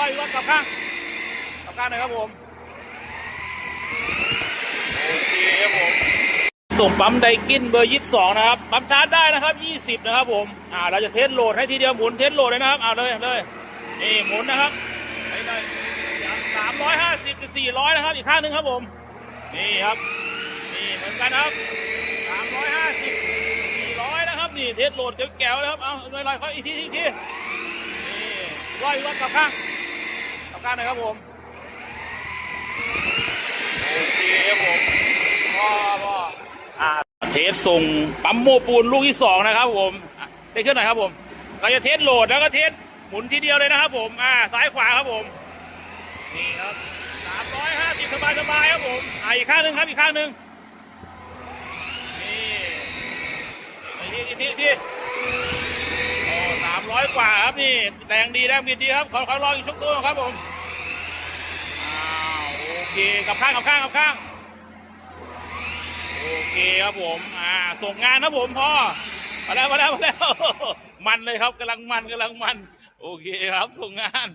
ร้อยวัดกลับข้างกลับข้างหน่อยครับผมโอเคครับผมส่งปั๊มไดกินเบอร์ยี่สิบสองนะครับปั๊มชาร์จได้นะครับยี่สิบนะครับผมอ่าเราจะเทสโหลดให้ทีเดียวหมุนเทสโหลดเลยนะครับเอาเลยเลยนี่หมุนนะครับไปเลยสามร้อยห้าสิบสี่ร้อยนะครับอีกข้างหนึ่งครับผมนี่ครับนี่เหมือนกันครับสามร้อยห้าสิบสี่ร้อยนะครับนี่เทสโหลดแก้วนะครับเอาลอยๆเขาอีกทีอีกทีนี่ร้อยวัดกลับข้าง กลับข้างหน่อยครับผมโอเคครับผมพ่อพ่ออ่าเทสส่งปั๊มโมปูนลูกที่สองนะครับผมอะได้ขึ้นหน่อยครับผม เราจะเทสโหลดแล้วก็เทสหมุนทีเดียวเลยนะครับผมอ่าซ้ายขวาครับผมนี่ครับสามร้อยห้าสิบสบายสบายๆครับผมอ่าอีกข้างหนึ่งครับอีกข้างหนึ่งนี่อีกทีอีกทีอีกทีโอ้สามร้อยกว่าครับนี่แรงดีแรงบิดดีครับขอขอลองอีกชุกตัวครับผมอ้าวโอ เคกับข้างกับข้างกับข้างโอเคครับผมอ่าส่งงานนะผมพ่อมาแล้วมาแล้วมาแล้วมันเลยครับกำลังมันกำลังมัน โอเคครับส่งงาน